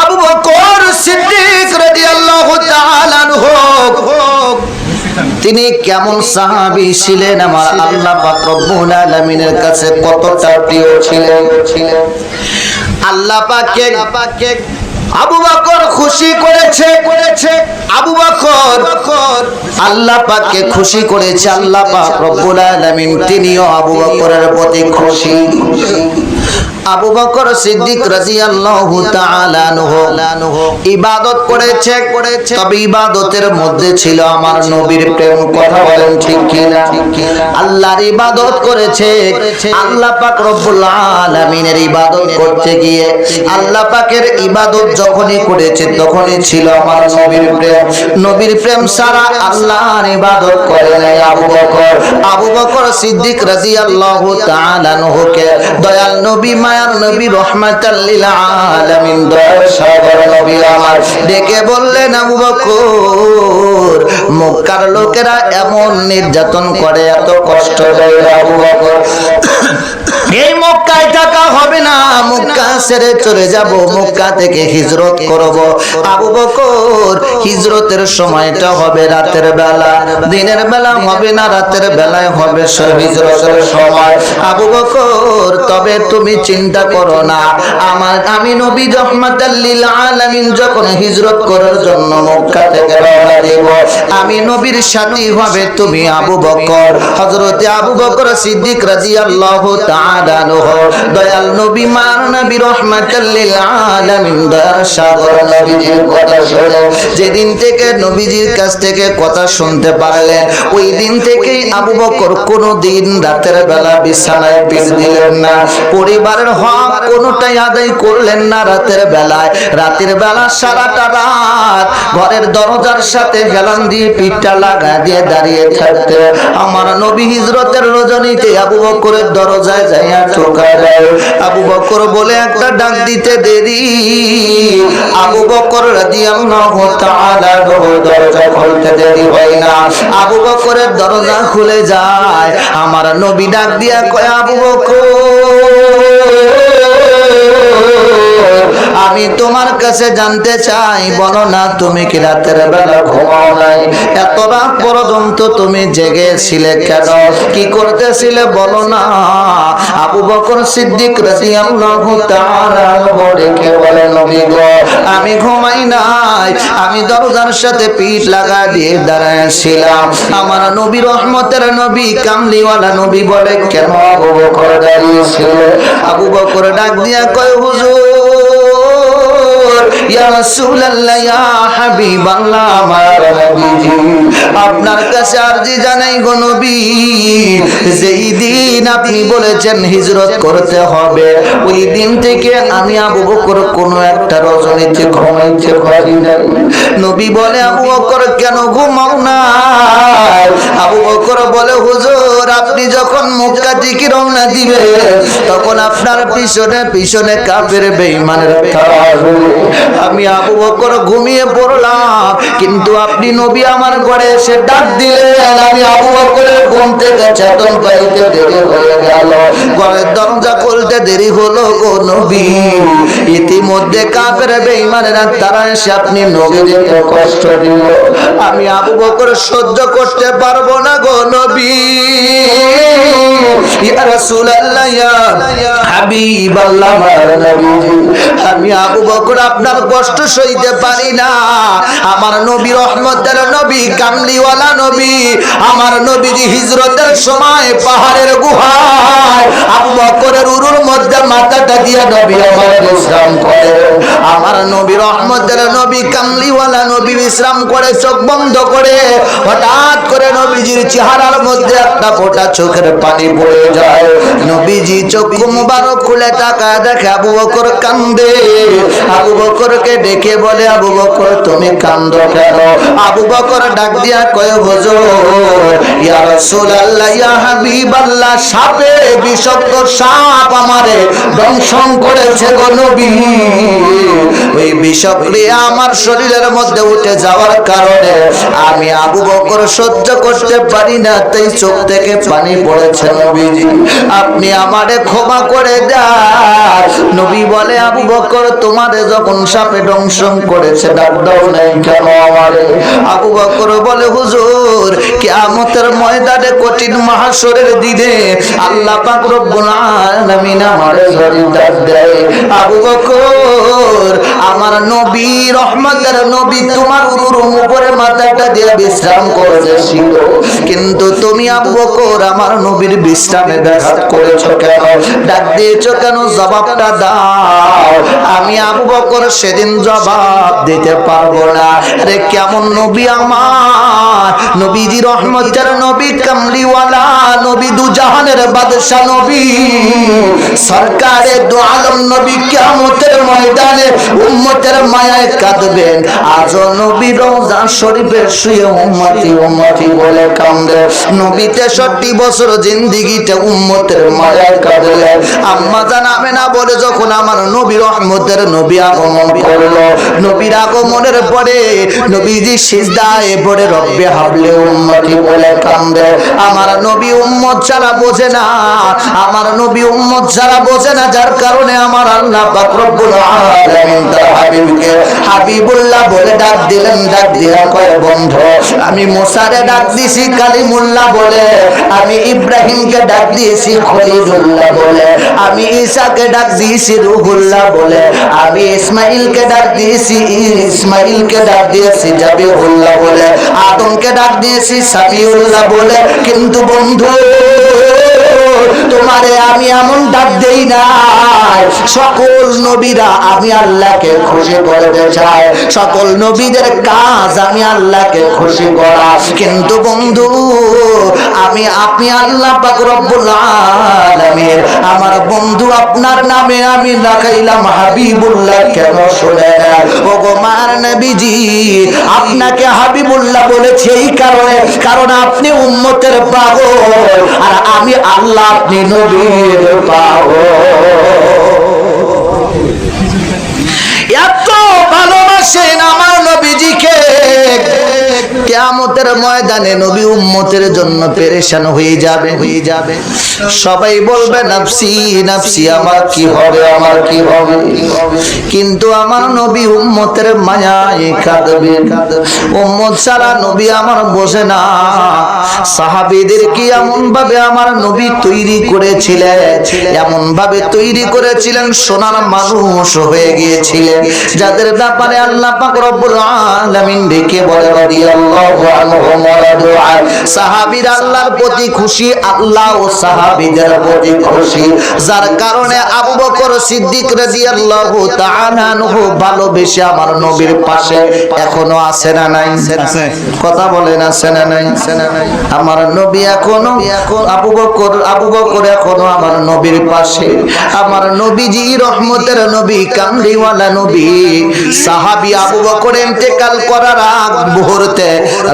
আবু বকর সিদ্দিক রাদিয়াল্লাহু তাআলা আনহু। তিনি কেমন সাহাবী ছিলেন? আমার আল্লাহ পাক রব্বুল আলামিনের কাছে কতটা প্রিয় ছিলেন? আল্লাহ পাকে আবু বকর খুশি করেছে করেছে। আবু বকর আল্লাহ পাককে খুশি করেছে। আল্লাহ পাক রব্বুল আলামিন তিনিও আবু বকরের প্রতি খুশি। আবু বকর সিদ্দিক রাদিয়াল্লাহু তাআলা আনহু। ইবাদত করেছে করেছে তবে ইবাদতের মধ্যে ছিল আমার নবীর প্রেম, কথা বলেন ঠিক কিনা? আল্লাহর ইবাদত করেছে, আল্লাহ পাক রব্বুল আলামিনের ইবাদত করতে গিয়ে আল্লাহ পাকের ইবাদত যখনই করেছে, তখনই ছিল আমার নবীর প্রেম। নবীর প্রেম সারা আল্লাহর ইবাদত করে নাই আবু বকর। আবু বকর সিদ্দিক রাদিয়াল্লাহু তাআলা আনহুকে দয়াল নবী মায়ার নবী রহমাতাল্লিল আলামিন, দয়ার সাগর নবী আমার ডেকে বললেন, আবু বকর, মক্কার লোকেরা এমন নির্যাতন করে, এত কষ্ট দেয় আবু বকর। এই মক্কায় থাকা হবে না। মক্কা ছেড়ে চলে যাব। মক্কা থেকে হিজরত করব। আবু বকর হিজরতের সময়টা হবে রাতের বেলা। দিনের বেলা হবে না, রাতের বেলায় হবে হিজরতের সময়। আবু বকর, তবে তুমি চিন্তা করো না। আমার আমি নবী রহমাতাল্লিল আলামিন যখন হিজরত করার জন্য মক্কা থেকে রওনা দেব, আমি নবীর সাথী হবে তুমি আবু বকর। হযরতে আবু বকর সিদ্দিক রাদিয়াল্লাহু তাআলা আনহু দয়াল নবী মান নবী আলামিন দয়ার সাগর নবীজির কথা শুনে যেদিন থেকে নবীজির কাছ থেকে কথা শুনতে ওই দিন থেকেই আবু বকর কোনো দিন রাতের বেলা বিছানায় দিলেন না। পরিবারের হক কোনোটাই আদায় করলেন না রাতের বেলায়। রাতের বেলা সারাটা রাত ঘরের দরজার সাথে হেলান দিয়ে পিঠটা লাগা দিয়ে দাঁড়িয়ে থাকতে আমার নবী হিজরতের রজনীতে আবু বকরের দরজায় আবু বকর বলে, একটা ডাক দিতে দেরি। আবু বকর দরজা খুলতে দেরি হয় না। আবু বকরের দরজা খুলে যায়। আমার নবী ডাক দিয়া কয়, আবু আমি তোমার কাছে জানতে চাই। বলো না, তুমি কি রাতের বেলা ঘুমাও নাই? এত রাত পর্যন্ত তুমি জেগেছিলে কেন? কি করতেছিলে বলো না? আবু বকর সিদ্দিক রাদিয়াল্লাহু তাআলা ডেকে বলে, নবী গো, আমি ঘুমাই নাই। আমি দরজার সাথে পিঠ লাগা দিয়ে দাঁড়াইছিলাম। আমার নবী রহমতের নবী, কামলিওয়ালা নবী বলে, কেন আবু বকর দাঁড়িয়েছিল আবু বকর ডাক দিয়া কয়, হুজুর আপনার কাছে আরজি জানাই গো যেই দিন আপনি বলেছেন হিজরত করতে হবে, ওই দিন থেকে আমি আবু বকর কোন একটা রজনীতে ঘুমাইতে পারি নাই নবী বলে, আবু বকর, কেন ঘুমাও না? আবু বকর বলে, হুজুর, আপনি যখন মক্কা থেকে রওনা দিবে তখন আপনার পিছনে পিছনে কাফের বেঈমানের থাকবে আমি আবু বকর ঘুমিয়ে পড়লাম, কিন্তু আপনি নবী আমার ঘরে এসে ডাক দিলেন, আমি আবু বকরের ঘুম চেতন পাইতে দেরি হয়ে গেল। ঘরের দরজা খুলতে দেরি হলো নবী। ইতিমধ্যে বেঈমানেরা তারা এসে আপনি নবীকে কষ্ট দিল। আমি আবু বকর সহ্য করতে পারব না গো নবী। ইয়া রাসূলুল্লাহ, ইয়া নবীজি আমি আবু বকর আপনার কষ্ট সইতে পারি না। আমার নবী রহমতের নবী, কামলিওয়ালা নবী। আমার নবীজি হিজরতের সময় পাহাড়ের গুহায় আবু বকরের উরুর মধ্যে মাথাটা দিয়ে নবী আমার বিশ্রাম করে। আমার নবী রহমতের নবী, কামলিওয়ালা নবী বিশ্রাম করে, চোখ বন্ধ করে। হঠাৎ করে নবীজির চেহারার মধ্যে একটা ফোঁটা চোখের পানি পড়ে যায়। নবীজি চোখ মুবারক খুলে টাকা দেখে আবু বকর কান্দে। আবু বকরকে ডেকে বলে, আবু বকর, তুমি কান্দ কেন? আবু বকর ডাক দিয়া কয়, হুজুর, ইয়া রাসূলুল্লাহ বিষক্রিয়া আমার শরীরের মধ্যে উঠে যাওয়ার কারণে আমি আবু বকর সহ্য করতে পারি না, তাই চোখ থেকে পানি পড়েছে নবীজি। আপনি আমারে ক্ষমা করে দেন। নবী বলে, আবু বকর, তোমারে যখন সাপে দংশন করেছে, ডাক দাও নাই কেন আমারে? আবু বকর বলে, হুজুর, কিয়ামতের ময়দানে কঠিন মহাশরের দিনে আল্লাহ পাক রব্বুল আলামিন আমারে ধরে দেয়। আবু বকর, আমার নবী, রহমতের নবী তোমার উরুর উপরে মাথাটা দিয়ে বিশ্রাম করেছিল। কিন্তু তুমি আবু বকর, আমার নবীর বিশ্রামে ব্যাঘাত করেছ কেন? ডাক দিয়েছ কেন? জবাবটা দাও। আমি আবু বকর সেদিন জবাব দিতে পারব না। রে কেমন নবী আমার? নবীজি রহমতের নবী কামলিওয়ালা নবী, দু জাহানের বাদশাহ নবী। সরকারে দু আলম নবী কিয়ামতের বলে কান্দে নবী তেষট্টি বছর জিন্দিগিতে উম্মতের মায়ায় কাঁদলেন আম্মা জানাবে না বলে, যখন আমার নবী রহমতের নবী আগমন করল, নবীর আগমনের পরে নবীজি সিজদায় পড়ে, রব্বে হাবলে উম্মতি বলে কান্দে আমার নবী উম্মত ছাড়া বোঝে না, আমার নবী উম্মত ছাড়া বোঝে না, যার কারণে আমার আল্লাহ পাক রব্বুল আলামিন তার হাবিবকে হাবিবুল্লাহ বলে ডাক দিলেন, ডাক দিয়া কয়, বন্ধু, আমি মুসারে ডাক দিছি, কালিমুল্লাহ বলে, আমি ইব্রাহিমকে ডাক দিয়েছি, খলিলুল্লাহ বলে, আমি ঈসাকে ডাক দিয়েছি, রুহুল্লাহ বলে, আমি ইসমাইলকে ডাক দিয়েছি ইসমাইলকে ডাক দিয়েছি জাবিহুল্লাহ বলে, আদমকে ডাক দিয়েছি, সাবিউল্লাহ বলে, কিন্তু বন্ধু তোমারে আমি এমন ডাক দেই নাই। সকল নবীরা আমি আল্লাহকে খুশি করতে চাই। সকল নবীদের কাজ আমি আল্লাহকে খুশি করা। কিন্তু বন্ধু, আমি, আপনি আল্লাহ পাক রব্বুল আলামিন। আমার বন্ধু, আপনার নামে আমি লাগাইলাম হাবিবুল্লাহ কেন শুনে ও গো মার নবীজি, আপনাকে হাবিবুল্লাহ বলেছে এই কারণে। কারণ আপনি উম্মতের পাগল। আর আমি আল্লাহ আপনি নবীর পাগল কেয়ামতের ময়দানে নবী উম্মতের জন্য পেরেশান হয়ে যাবে। হয়ে যাবে সবাই বলবে, নাফসি নাফসি, আমার কি হবে, আমার কি হবে? কিন্তু আমার নবী উম্মতের মায়ায় কাঁদবে। উম্মত ছাড়া নবী আমার বসে না। সাহাবীদের কি এমন ভাবে আমার নবী তৈরি করেছিলেন? এমন ভাবে তৈরি করেছিলেন, সোনার মানুষ হয়ে গিয়েছিলেন, যাদের ব্যাপারে আল্লাহ পাক রব্বুল আলামিন ডেকে বলে, রাদিয়াল্লাহু আনহুম ওয়া রাদু আন সাহাবীরা আল্লাহর প্রতি খুশি আল্লাহ ও সাহাবীদের প্রতি খুশি। যার কারণে আবু বকর সিদ্দিক রাদিয়াল্লাহু তাআলা আনহু ভালোবেসে আমার নবীর পাশে এখনও আছে না নাই? কথা বলেন আছে না নাই? আছে না নাই আমার নবী এখনও এখন আবু বকর আবু বকর এখনও আমার নবীর পাশে। আমার নবীজি রহমতের নবী কামলিওয়ালা নবী। সাহাবী আবু বকর ইন্তেকাল করার আগ মুহূর্তে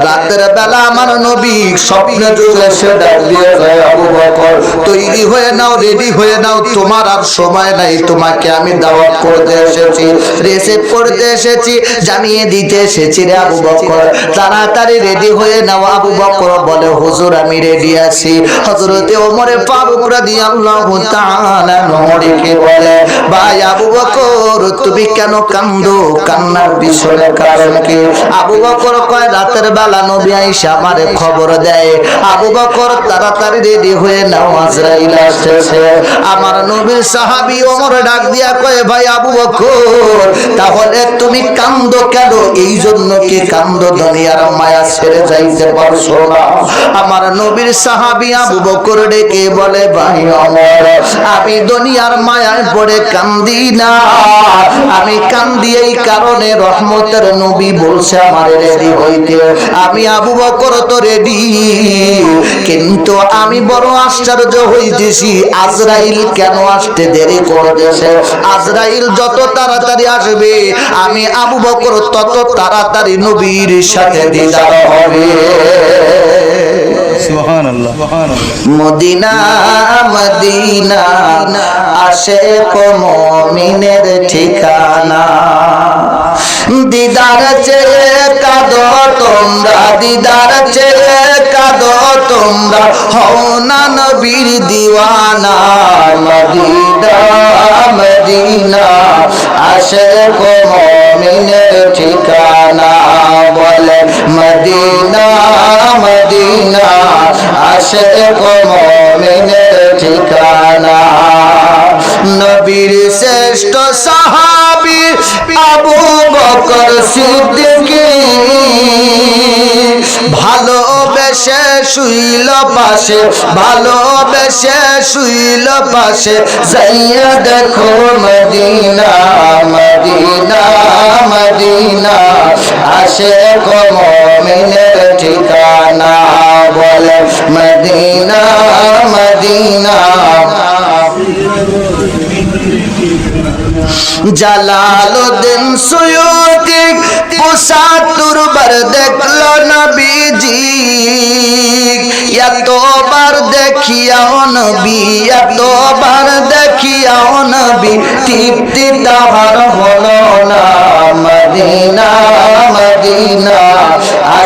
রাতের বেলা আমার নবী স্বপ্নে এসে ডাক যায়, আবু বকর, তৈরি হয়ে নাও রেডি হয়ে নাও, তোমার আর সময় নাই, তোমাকে আমি দাওয়াত করতে এসেছি রিসিভ করতে এসেছি, জানিয়ে দিতে এসেছি রে আবু বকর, তাড়াতাড়ি রেডি হয়ে নাও, আবু বকর বলে, হুজুর, আমি রেডি আছি। হযরতে ওমরে ফারুক রাদিয়াল্লাহু তাআলা নড়িকে বলে, ভাই আবু বকর, তুমি কেন কান্দো? কান্নার পিছনে কারণ কি? আবু বকর কয়, রাতের বেলা নবী আইসা আমারে খবর দেয়। আবু বকর তাড়াতাড়ি রেডি হয়ে নাও আজরাইল আসছে আমার নবীর সাহাবী ওমর ডাক দিয়া কয়, ভাই আবু বকর, তাহলে তুমি কান্দো কেন? এই জন্য কি কান্দো দুনিয়ার মায়া ছেড়ে যাইতে পারছ না? আমার নবীর সাহাবী আবু বকর ডেকে বলে, ভাই অমর আমি দুনিয়ার মায়ায় পড়ে কান্দি না। আমি কান্দি এই কারণে রহমতের নবী বলছে, আমার রেডি হইতে। আমি আবু বকর তো রেডি কিন্তু আমি বড় আশ্চর্য হইতেছি, আজরাইল কেন আসতে দেরি করতেছে? আজরাইল যত তাড়াতাড়ি আসবে, আমি আবু বকর তত তাড়াতাড়ি নবীর সাথে দিদার হবে। মদিনা মদিনা আসে মমিনের ঠিকানা। দিদার চেয়ে কাঁদো তোমরা দিদার চেয়ে কাঁদো তোমরা হও না নবীর দিওয়ানা। মদিনা মদিনা আসে মমিনের গো মমিনের ঠিকানা। নবীর শ্রেষ্ঠ সাহাবী আবু বকর সিদ্দিকী। ভালোবেসে শুইল পাশে ভালোবেসে শুইল পাশে যাইয়া দেখো মদিনা মদিনা মদিনা। আসে গো ঠিকানা। Medina Medina. জালালুদ্দিন সুয়ুতি পঁচাত্তর বার দেখল নবীজি। এতবার দেখিয়াও নবী, এতবার দেখিয়াও নবী, তৃপ্তি তাহার হলো না। মদিনা মদিনা।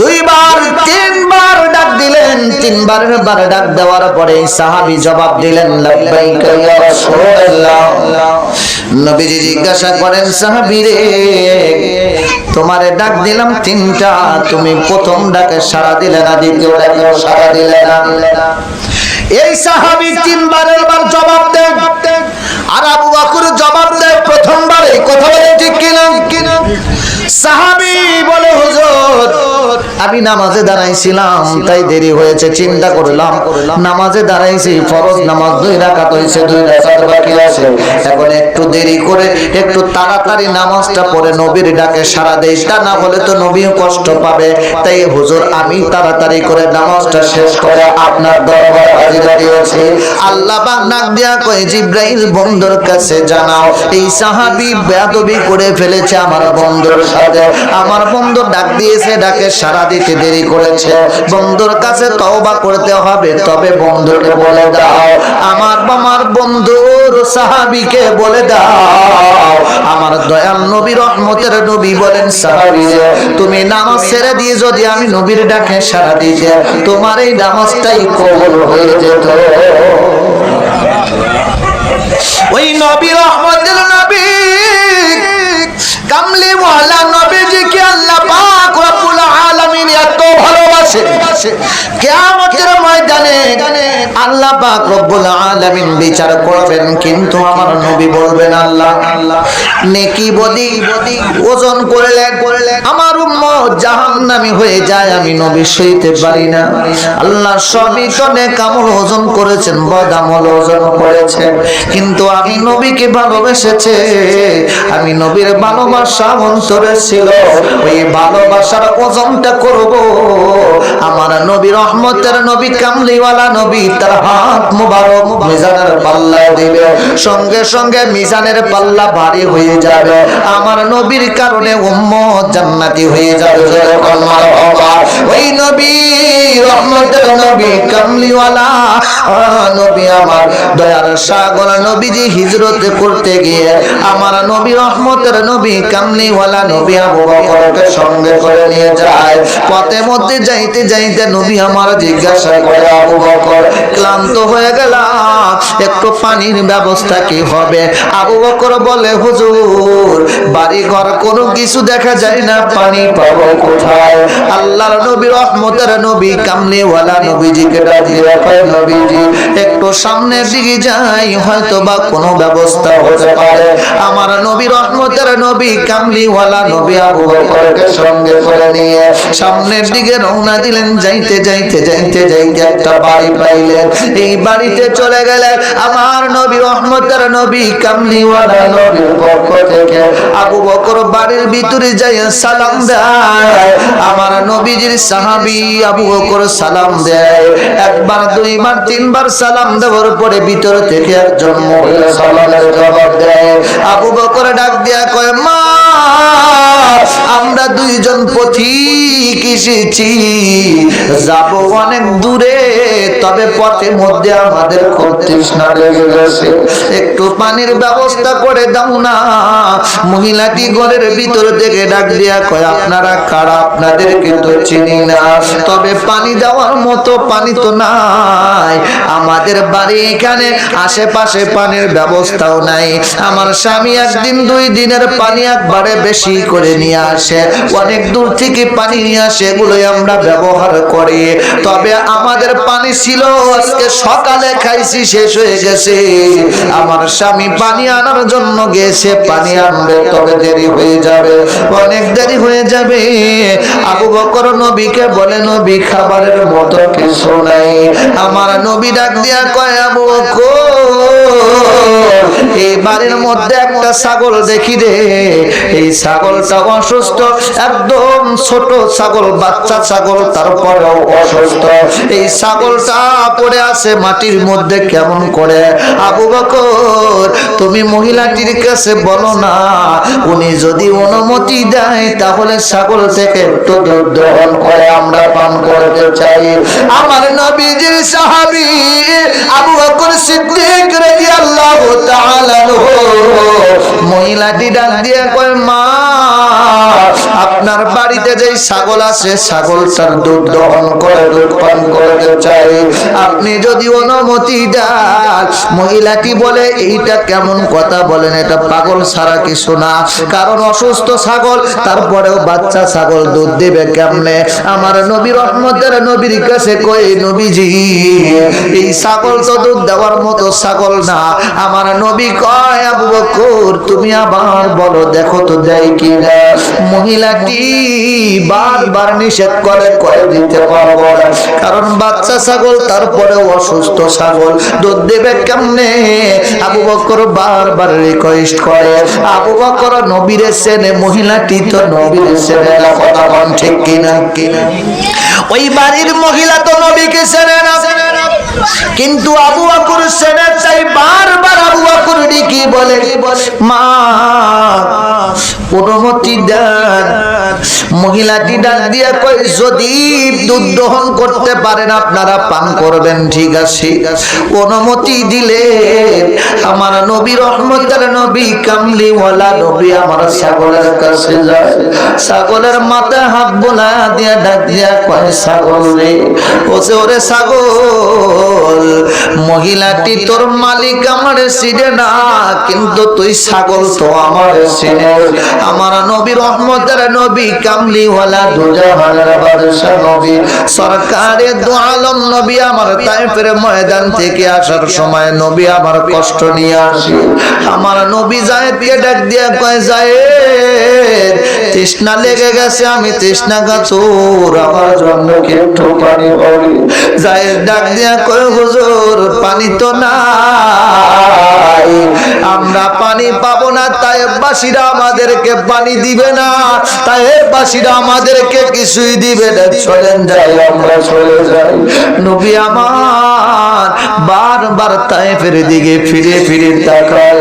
দুইবার, তিনবার ডাক দিলেন তিনবার বার ডাক দেওয়ার পরে সাহাবী জবাব দিলেন নবীজি জিজ্ঞাসা করেন, সাহাবী রে, তোমারে ডাক দিলাম তিনটা, তুমি প্রথম ডাকে সাড়া দিলে না, দ্বিতীয় ডাকে সাড়া দিলে না? এই সাহাবী তিনবারের বার জবাব দেন আর আবু বকর জবাব দেয় প্রথমবার কথা বলে ঠিক কিনা? সাহাবী বলে, হুজুর আমি নামাজে দাঁড়াইছিলাম, তাই দেরি হয়েছে, চিন্তা করলাম। নামাজে দাঁড়াইছি, ফরজ নামাজ দুই রাকাত হয়েছে, দুই রাকাত বাকি আছে। এখন একটু দেরি করে একটু তাড়াতাড়ি নামাজটা পড়ে নবীর ডাকে সারা দেই। তা না হলে তো নবীও কষ্ট পাবে। তাই হুজুর, আমি তাড়াতাড়ি করে নামাজটা শেষ করে আপনার দরবার হাজির দিয়েছি আল্লাহ পাক ডাক দিয়া কয়, জিব্রাইল বন্ধুর কাছে জানাও, এই সাহাবী বেয়াদবি করে ফেলেছে আমার বন্ধুর সাথে। আমার বন্ধু ডাক দিয়েছে, ডাকে সারা দিতে দেরি করেছে। বন্ধুর কাছে তওবা করতে হবে, তবে বন্ধুকে বলে দাও, আমার আমার বন্ধুর সাহাবীকে বলে দাও। আমার দয়াল নবী রহমতের নবী বলেন, সাহাবী তুমি নামাজ ছেড়ে দিয়ে যদি আমি নবীর ডাকে সারা দিতে তোমার এই নামাজটাই কবুল হয়ে যেত। ওই নবী রহমতের নবী কামলি ওয়ালা কিয়ামতের ময়দানে বিচার করবেন, কিন্তু আমার নবী বলবেন আল্লাহ আল্লাহ। নেকি বদি বদি, ওজন করলেন করলেন আমার হয়ে যায়, আমি নবী সইতে পারি না। আল্লাহ সবই ওজন করেছেন ওজন কিন্তু আমি নবীকে ভালোবেসেছে, আমি নবীর ভালোবাসা অন্তরে ছিল, ওই ভালোবাসার ওজনটা করব। আমার নবী রহমতের নবী কামলিওয়ালা নবী, তার হাত মুবারক মিজানের পাল্লা দিবে। সঙ্গে সঙ্গে মিজানের পাল্লা ভারী হয়ে যাবে। আমার নবীর কারণে উম্মত জান্নাতি হয়ে যাবে। ওই নবী, রহমতের নবী, কামলিওয়ালা, নবী আমার দয়ার সাগর, নবীজি হিজরতে করতে গিয়ে আমার নবী, রহমতের নবী, কামলিওয়ালা নবী আবু বকরকে সঙ্গে করে নিয়ে যায়। পথে মধ্যে যাইতে যাইতে নবী আমার জিজ্ঞাসা করে আবু বকর। ক্লান্ত হয়ে গেলাম। একটু পানির ব্যবস্থা কি হবে? আবু বকর বলে, হুজুর বাড়ি ঘর কোনো কিছু দেখা যায় না, পানি পাবো কোথায়? আল্লাহর নবী, রহমতের নবী, কামলিওয়ালা নবীজিকে ডাকিয়ে কয় নবীজি, একটু সামনের দিকে যাই হয়তো বা কোনো ব্যবস্থা হতে পারে। আমার নবী, রহমতের নবী, কামলিওয়ালা নবী আবু বকরকে সঙ্গে করে নিয়ে সামনের দিকে রওনা দিলেন। যাইতে যাইতে যাইতে যাইতে একটা বাড়ি পাইলেন। এই বাড়িতে চলে গেলেন। আমার নবী রহমতের নবী কামলিওয়ালা নবীর পক্ষ থেকে। আবু বকর বাড়ির ভিতরে সালাম দেয়। আমার নবীজির সাহাবি আবু বকর সালাম দেয়। একবার, দুইবার, তিনবার সালাম দেওয়ার পরে ভিতর থেকে একজন মহিলা সালামের জবাব দেয়। আবু বকর ডাক দিয়া কয়, মা আমরা দুইজন পথিক এসেছি। যাব অনেক দূরে, তবে পথে মধ্যে আমাদের একটু পানির ব্যবস্থা করে দাও না। মহিলাটি ঘরের ভিতর থেকে ডাক দিয়া কয়, আপনারা কারা? আপনাদের কিন্তু চিনি না। তবে পানি দেওয়ার মতো পানি তো নাই। আমাদের বাড়ি এখানে, আশেপাশে পানির ব্যবস্থাও নাই। আমার স্বামী একদিন দুই দিনের পানি একবারে বেশি করে নিয়ে আসে। অনেক দূর থেকে পানি আসে, এগুলোই আমরা ব্যবহার করি। তবে আমাদের পানি ছিল, আজকে সকালে খাইছি, শেষ হয়ে গেছে। আমার স্বামী পানি আনার জন্য গেছে, পানি আনবে, তবে দেরি হয়ে যাবে। অনেক দেরি হয়ে যাবে। আবু বকর নবীকে বলে, নবী, খাবারের মতো কিছু নাই। আমার নবী ডাক দিয়া কয়, আবু বকর এই বাড়ির মধ্যে একটা ছাগল দেখি রে এই ছাগলটা অসুস্থ, একদম ছোট ছাগল, বাচ্চা ছাগল, তারপরেও অসুস্থ। এই ছাগলটা পড়ে আছে মাটির মধ্যে কেমন করে? আবু বকর, তুমি মহিলাটির কাছে বলো না, উনি যদি অনুমতি দেয়, তাহলে ছাগল থেকে একটু দুধ গ্রহণ করে, আমরা পান করতে চাই। আমার নবীজির সাহাবী আবু বকর সিদ্দিক মহিলাটি ডাক দিয়ে কয় মা আপনার বাড়িতে যেই ছাগল আছে, ছাগলটার দুধ দহন করে, দুধ পান করতে চাই। আপনি যদি অনুমতি দেন, মহিলাটি বলে, এইটা কেমন কথা বলেন, এটা পাগল ছাড়া কিছু না। কারণ অসুস্থ ছাগল, তারপরেও বাচ্চা ছাগল দুধ দেবে কেমনে? আমার নবী রহমতের নবীর কাছে কই নবীজি, এই ছাগল তো দুধ দেওয়ার মতো ছাগল না। আমার নবী কয়, আবু বকর, তুমি আবার বলো, দেখো তো দেয় কি না মহিলাটি বারবার নিষেধ করে করে দিতে পারব কারণ বাচ্চা ছাগল তারপরে অসুস্থ ছাগল। দুধ দেবে কেমনে? আবু বকর বারবার রিকোয়েস্ট করে। আবু বকর নবীরে সেনে মহিলাটি তো নবীরে সেনে কথা বল ঠিক কিনা? কিনা ওই বাড়ির মহিলা তো নবীকে সেনে না। কিন্তু আবু বকর সেনে চাই বারবার আবু বকর কি বলে, মা দেন মহিলাটি ডাক যদি দুধ দহন করতে পারেন, আপনারা পান করবেন, ঠিক আছে। অনুমতি দিলে আমার নবী নবী নবী আমার ছাগলের কাছে যায়। ছাগলের মাথায় হাত বোলা দিয়া ডাক দিয়া কয়, ছাগল রে ওসে ওরে ছাগল, মহিলাটি তোর মালিক আমার চিনে না, কিন্তু তুই ছাগল তো আমার চিনে। আমার নবী রহমতের নবী কামলিওয়ালা দুজাহানের বাদশা নবী। সরকারে দু আলম নবী আমার তাইফের ময়দান থেকে আসার সময় নবী আমার কষ্ট নিয়ে আসে। আমার নবী জায়েদকে ডাক দিয়ে কয়, জায়েদ তৃষ্ণা লেগে গেছে, আমি তৃষ্ণা গাছুর আমার জন্য কি একটু পানি পড়ি জায়েদ ডাক দিয়া কয়, হুজুর, পানি তো নাই। আমরা পানি পাবো না তাই বাসীরা আমাদেরকে পানি দিবে না। তাই বাসীরা আমাদেরকে কিছুই দিবে না। চলেন যাই, আমরা চলে যাই। নবী আমার বারবার তাইফের দিকে ফিরে ফিরে তাকাই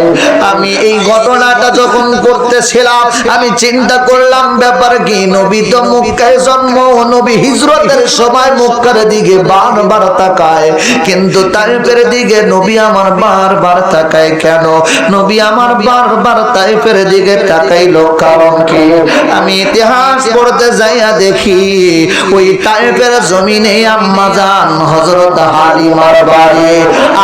আমি এই ঘটনাটা যখন করতেছিলাম, আমি চিন্তা করলাম, ব্যাপার কি? নবী তো মুক্কায় জন্ম, নবী হিজরতের সময় মুক্কার দিকে বারবার তাকায়। কিন্তু তাইফের দিকে নবী আমার বারবার তাকায় কেন? নবী আমার বারবার তাইফের দিকে তাকাইলো কারণ কি? আমি ইতিহাস পড়তে যাইয়া দেখি, ওই তাইফের জমিনে আম্মা জান হযরত হালিমার বাড়ি।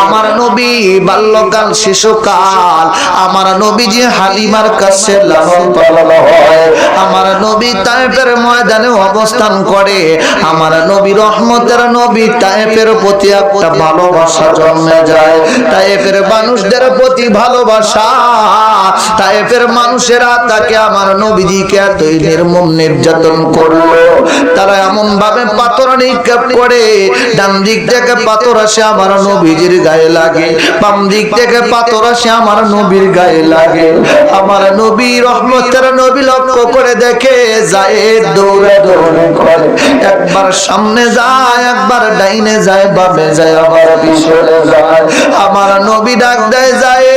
আমার নবী বাল্যকাল, শিশুকাল, আমার নবীজি হালিমার কাছে লালন পালন হয় আমার নবী তাইফের ময়দানে অবস্থান করে। আমার নবী রহমতের নবী তাইফের প্রতি একটা ভালোবাসা জন্মে যায়। তাইফের মানুষদের প্রতি ভালোবাসা। তাইফের মানুষেরা তাকে আমার নবীজিকে এতই নির্মম নির্যাতন করল। তারা এমন ভাবে পাথর নিক্ষেপ করে। ডান দিক থেকে পাথর আসে আমার নবীজির গায়ে লাগে। বাম দিক থেকে পাথর আসে আমার নবীর গায়ে লাগে। আমার নবী রহমতের নবী লক্ষ্য করে দেখে যায় দৌড়ে দৌড়ে করে। একবার সামনে যায়, একবার ডাইনে যায়, বামে যায়, আবার পিছনে যায়। আমার নবী ডাক দেয় যায়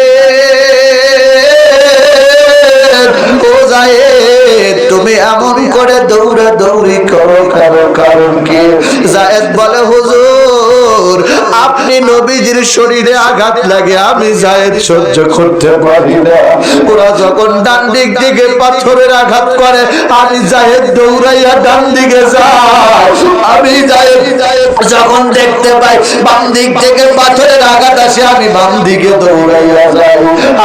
তুমি এমন করে দৌড়া দৌড়ি করো কারও কারণ কি? জায়েদ বলে আপনি নবীজির শরীরে আঘাত লাগে, আমি জায়েদ সহ্য করতে পারি না। ওরা যখন ডান দিক দিকে পাথরের আঘাত করে, আমি জায়েদ দৌড়াইয়া ডান দিকে যাই। আমি জায়েদ যখন দেখতে পাই, বাম দিক থেকে পাথরের আঘাত আসে, আমি বাম দিকে দৌড়াইয়া যাই।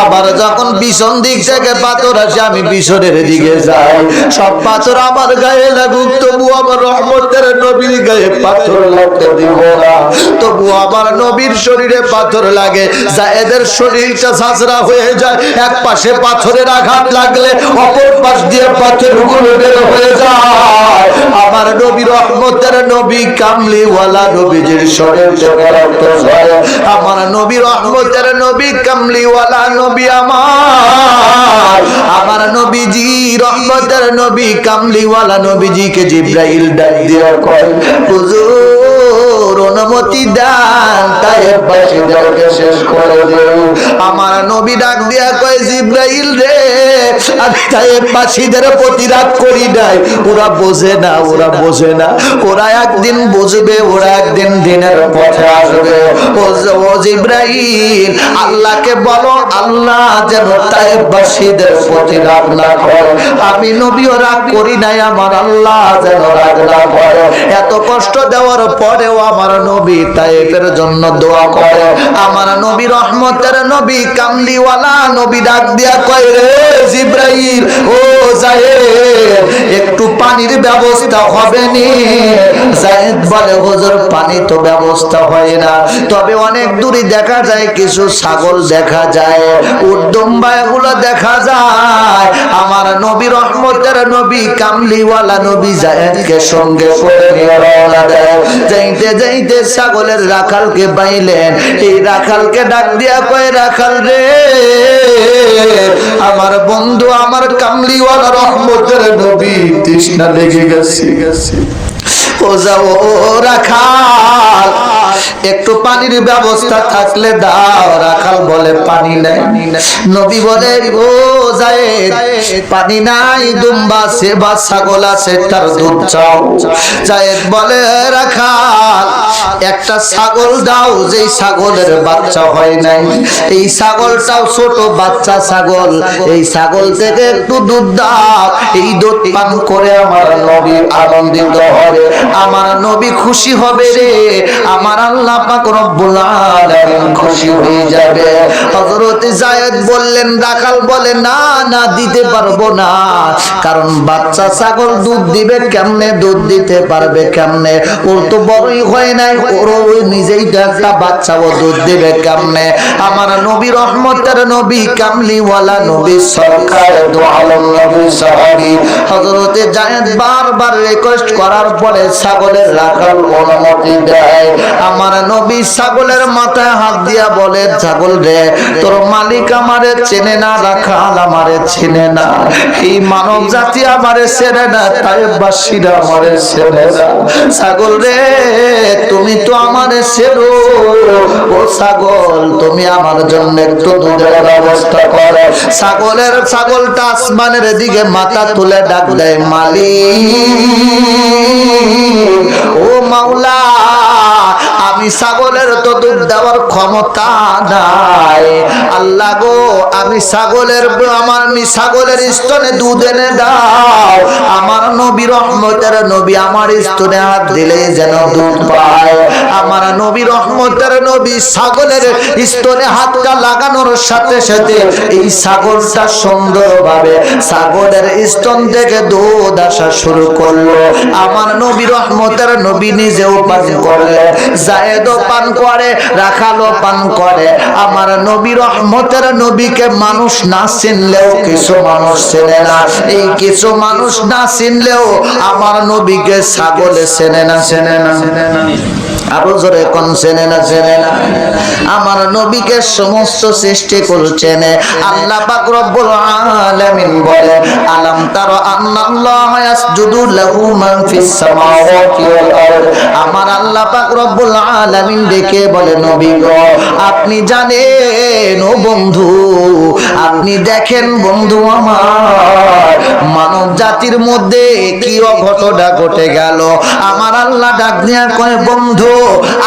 আবার যখন পিছন দিক থেকে পাথর আসে, আমি পিছনের দিকে যাই। সব পাথর আমার গায়ে লাগুক, তবু আমার রহমতের নবীর গায়ে পাথর লাগতে দিব না। তবু আমার নবীর শরীরে পাথর লাগে যা এদের শরীরটা ঝাঁঝরা হয়ে যায়, এক পাশে পাথরের আঘাত লাগলে অপর পাশ দিয়ে পাথরগুলো বের হয়ে যায়। আমার নবী রহমতের নবী কামলিওয়ালা নবীজির শরীর থেকে রক্ত ঝরে। আমার নবী রহমতের নবী কামলিওয়ালা নবী আমার। আমার নবীজি রহমতের নবী কামলিওয়ালা নবীজিকে জিব্রাইল ডাক দিয়ে কয়, হুজুর অনুমতি দান তাই বাসীদেরকে শেষ করে দেও আমার নবী ডাক দিয়া কয়, জিব্রাইল রে, আমি তাই বাসীদের প্রতিরাগ করি নাই। ওরা বোঝে না, ওরা বোঝে না। ওরা একদিন বুঝবে, ওরা একদিন দিনের পথে আসবে। ও জিব্রাইল, আল্লাহকে বলো, আল্লাহ যেন তাই বাসীদের প্রতিরাগ না করে। আমি নবীও রাগ করি নাই, আমার আল্লাহ যেন রাগ না করে। এত কষ্ট দেওয়ার পরেও আমার নবী তাইফের জন্য দোয়া করে। আমার নবী রহমতের নবী, কামলিওয়ালা নবী ডাক দিয়া কয় রে জিব্রাইল, ও একটু পানির ব্যবস্থা হবে নি। জায়েদ বলে, হুজুর, পানি তো ব্যবস্থা হয় না। তবে অনেক দূরে দেখা যায়, কিছু ছাগল দেখা যায়। উদ্দম্বা এগুলো দেখা যায়। আমার নবী রহমতের নবী, কামলিওয়ালা নবী জায়েদকে সঙ্গে করে নিয়ে রওনা দেয়। যাইতে যাইতে ছাগলের রাখালকে পাইলেন। এই রাখালকে ডাক দিয়া কয়, রাখাল রে, আমার বন্ধু, আমার কামলিওয়ালা রহমতের নবী তৃষ্ণা লেগে গেছে। ও যাও রাখাল। একটু পানির ব্যবস্থা থাকলে দাও, রাখাল বলে পানি নাই। নবী বলে, ও যায় পানি নাই, দুম্বা সে বা ছাগল আছে, তার দুধ চাও। জায়েদ বলে, রাখাল, একটা ছাগল দাও, যেই ছাগলের বাচ্চা হয় নাই। এই ছাগলটাও ছোট বাচ্চা ছাগল। এই ছাগল থেকে একটু দুধ দাও। এই দুধ পান করে আমার নবী আনন্দিত হবে। আমার নবী খুশি হবে রে, আমার আল্লাহ পাক রব্বুল আলামিন খুশি হয়ে যাবে। হযরত জায়েদ বললেন, রাখাল বলে, না না, দিতে পারব না। কারণ বাচ্চা ছাগল দুধ দিবে কেমনে? দুধ দিতে পারবে কেমনে? ওর তো বড়ই হয় নাই। ওর নিজেই তো একটা বাচ্চা, ও দুধ দিবে কেমনে? আমার নবী রহমতের নবী, কামলিওয়ালা নবী সরকার নবী জায়েদ বারবার রিকোয়েস্ট করার পরে ছাগলের রাখাল অনুমতি দেয়। আমার নবী ছাগলের মাথায় হাত দিয়া বলে, ছাগল রে, তোর মালিক আমারে চেনে না, রাখাল আমারে চেনে না। এই মানব জাতি আমারে চেনে না তাই বাসীরা আমারে চেনে না। ছাগল রে, তুমি তো আমারে চেনো। ও ছাগল, তুমি আমার জন্য একটু দুধের ব্যবস্থা করো। ছাগলের, ছাগলটা আসমানের দিকে মাথা তুলে ডাক দেয়, মালিক, ও মাওলা ছাগলের তো দুধ দেওয়ার ক্ষমতা নাই। আল্লাহ গো, আমি ছাগলের আমার আমি ছাগলের স্তনে দুধ এনে দাও। আমার নবী রহমতের নবী আমার স্তনে হাত দিলে যেন দুধ পায়। আমার নবী রহমতের নবী ছাগলের স্তনে হাতটা লাগানোর সাথে সাথে এই ছাগলটা সুন্দরভাবে ছাগলের স্তন থেকে দুধ আসা শুরু করল। আমার নবী রহমতের নবী নিজেও পান করলে জায়েদও পান করে, রাখালও পান করে। আমার নবী রহমতের নবীকে মানুষ না চিনলেও কিছু মানুষ চেনে না। এই কিছু মানুষ না চিনলেও আমার নবীকে ছাগলে চেনে না চেনে না। আমার নবীকে সমস্ত সৃষ্টি করছেন। আল্লাহ আমার আল্লাহ আলামিন ডেকে বলে আপনি জানেন ও বন্ধু, আপনি দেখেন বন্ধু আমার, মানব জাতির মধ্যে কি অঘটনা ঘটে গেল? আমার আল্লাহ ডাক দেয়া কয়, বন্ধু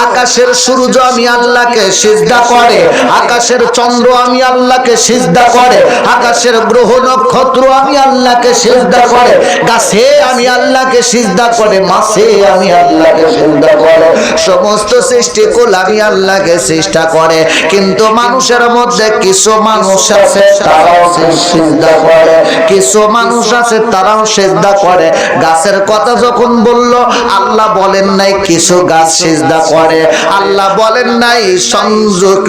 আকাশের সূর্য আমি আল্লাহকে সিজদা করে, আকাশের চন্দ্র আমি আল্লাহকে সিজদা করে, আকাশের গ্রহ নক্ষত্র আমি আল্লাহকে সিজদা করে, গাছে আমি আল্লাহকে সিজদা করে, মাছে আমি আল্লাহকে সিজদা করে, সমস্ত সৃষ্টি কুল আমি আল্লাহকে চেষ্টা করে, কিন্তু মানুষের মধ্যে কিছু মানুষ আছে, তারাও সিজদা করে, কিছু মানুষ আছে, তারাও সেজদা করে, গাছের কথা যখন বলল, আল্লাহ বলেন নাই, কিছু গাছ সেজদা করে। আল্লাহ বলেন নাই সংযোগ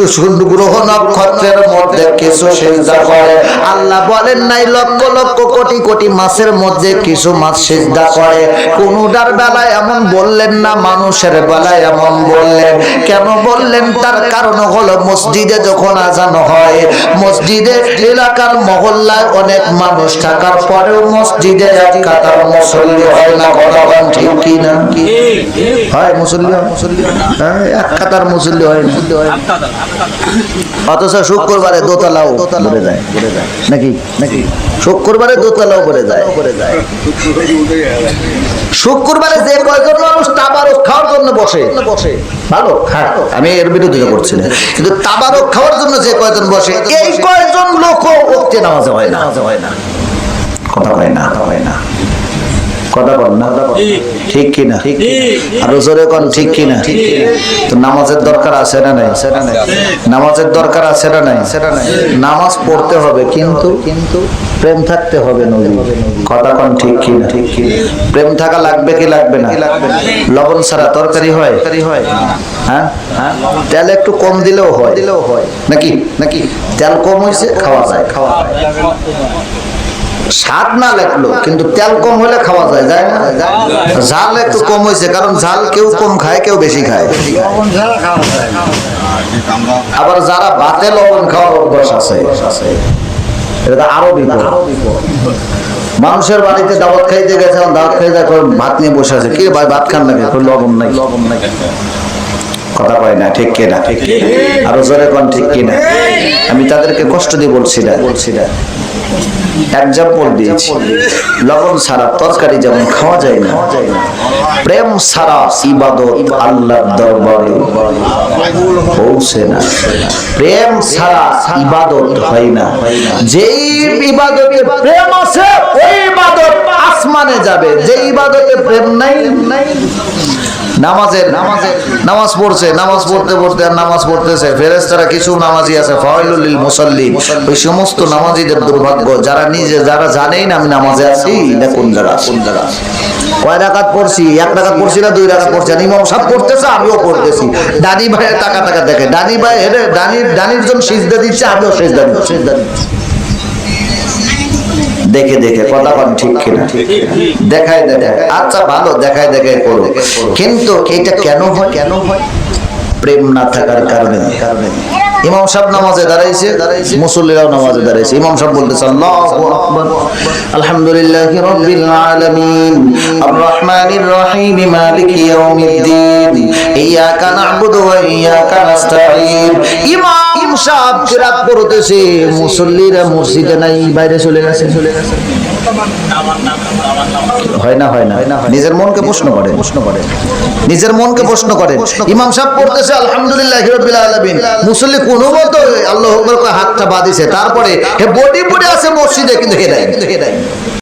গ্রহ নক্ষত্রের মধ্যে কিছু সেজদা করে। আল্লাহ বলেন নাই লক্ষ লক্ষ কোটি কোটি মাছের মধ্যে কিছু মাছ সেজদা করে। কোনটার বেলায় এমন বললেন না মানুষের বেলায় এমন বললেন। কেন বললেন? তার কারণ হলো মসজিদে যখন আজানো হয় মসজিদে এলাকার মহল্লায় অনেক মানুষ থাকার পরেও মসজিদে এক কাতার মুসল্লি হয় না কথা ঠিক কি না হয় মুসল্লি। হ্যাঁ? এক কাতার মুসল্লি হয় অথচ শুক্রবারে দোতলাও ভরে যায়। ভরে যায় নাকি? নাকি? শুক্রবারে দোতলাও ভরে যায়। ভরে যায়। শুক্রবারে যে কয়জন মানুষ তাবারক খাওয়ার জন্য বসে? বসে। ভালো। হ্যাঁ আমি এর বিরোধিতা করছি না। কিন্তু তাবারক খাওয়ার জন্য যে কয়জন বসে এই কয়জন লোক ওক্তে নামাজে হয় না। হয় না। কথা হয় না হয় না। কথা বল না ঠিক কি না ঠিক আরও জোরে কোন ঠিক কি না তো নামাজের দরকার আছে না নাই? সেটা নাই নামাজের দরকার আছে না নাই? সেটা নাই। নামাজ পড়তে হবে কিন্তু কিন্তু প্রেম থাকতে হবে নবী। কথা কোন ঠিক কি না ঠিক কি প্রেম থাকা লাগবে কি লাগবে না? লবণ ছাড়া তরকারি হয়? হয়। হ্যাঁ? হ্যাঁ? তেল একটু কম দিলেও হয়। দিলেও হয়। নাকি? নাকি? তেল কম হয়েছে খাওয়া যায়। খাওয়া যায়। স্বাদ না লাগল কিন্তু তেল কম হলে খাওয়া যায় যায় না? ঝাল একটু কম হয়েছে কারণ ঝাল কেউ কম খায় কেউ বেশি খায়। আবার যারা ভাতে লবণ খাওয়ার অভ্যাস আছে এটা আরও বিপদ। মানুষের বাড়িতে দাওয়াত খাইতে গেছে দাওয়াত খাইতে ভাত নিয়ে বসে আছে। কি ভাই ভাত খান নাকি? লবণ নাই। লবণ নাই। কথা কয় না, ঠিক কিনা? ঠিক আরও জোরে কোন, ঠিক কিনা? আমি তাদেরকে কষ্ট দিয়ে বলছি না। বলছি না এক্সাম্পল দিয়েছি। লবণ ছাড়া তরকারি যেমন খাওয়া যায় না, প্রেম ছাড়া ইবাদত আল্লাহর দরবারে পৌঁছে না। প্রেম ছাড়া ইবাদত হয় না। যেই ইবাদতে প্রেম আছে, ওই ইবাদত আসমানে যাবে। যে ইবাদতে প্রেম নাই নামাজের নামাজের, নামাজ পড়ছে, নামাজ পড়তে পড়তে আর নামাজ পড়তেছে। ফেরেশতারা কিছু নামাজি আছে ফাওয়াইলুল লিল মুসাল্লিন। ওই সমস্ত নামাজিদের দুর্ভাগ্য। যারা নিজে, যারা জানেই না আমি নামাজে আছি না কোন জায়গা কোন জায়গা কয় রাকাত পড়ছি? এক রাকাত পড়ছি না দুই রাকাত পড়ছি? আর ইমাম আমিও পড়তেছি। ডানি ভাইয়ের টাকা টাকা দেখে। ডানি ভাই হেরে ডানির ডানির জন সিজদা দিচ্ছে, আমিও সিজদা দিচ্ছি সিজদা দিচ্ছি। দেখে দেখে কথা ঠিক কিনা? দেখায় দেখায়। আচ্ছা ভালো দেখায় দেখায় করো কিন্তু এটা কেন হয় কেন হয়? প্রেম না থাকার কারণে। কারণে ইমাম সাহেব নামাজে দাঁড়াইছে দাঁড়াইছে মুসল্লিরাও নামাজে দাঁড়াইছে। ইমাম সাহেব বলতেছে আল্লাহু আকবার। আলহামদুলিল্লাহি রাব্বিল আলামিন। আর রহমানির রহিম। মালিকি ইয়াউমিদ্দিন। ইয়াকা না'বুদু ওয়া ইয়াকা নাস্তাঈন। ইমাম সাহেব কিরাত পড়তেছে, মুসল্লিরা মসজিদে নাই, বাইরে চলে গেছে। চলে গেছে নিজের মনকে প্রশ্ন করে পড়তেছে মুসল্লি আল্লাহ হাতটা তারপরে হে বডি পড়ে আছে মসজিদে, কিন্তু হে নাই। কিন্তু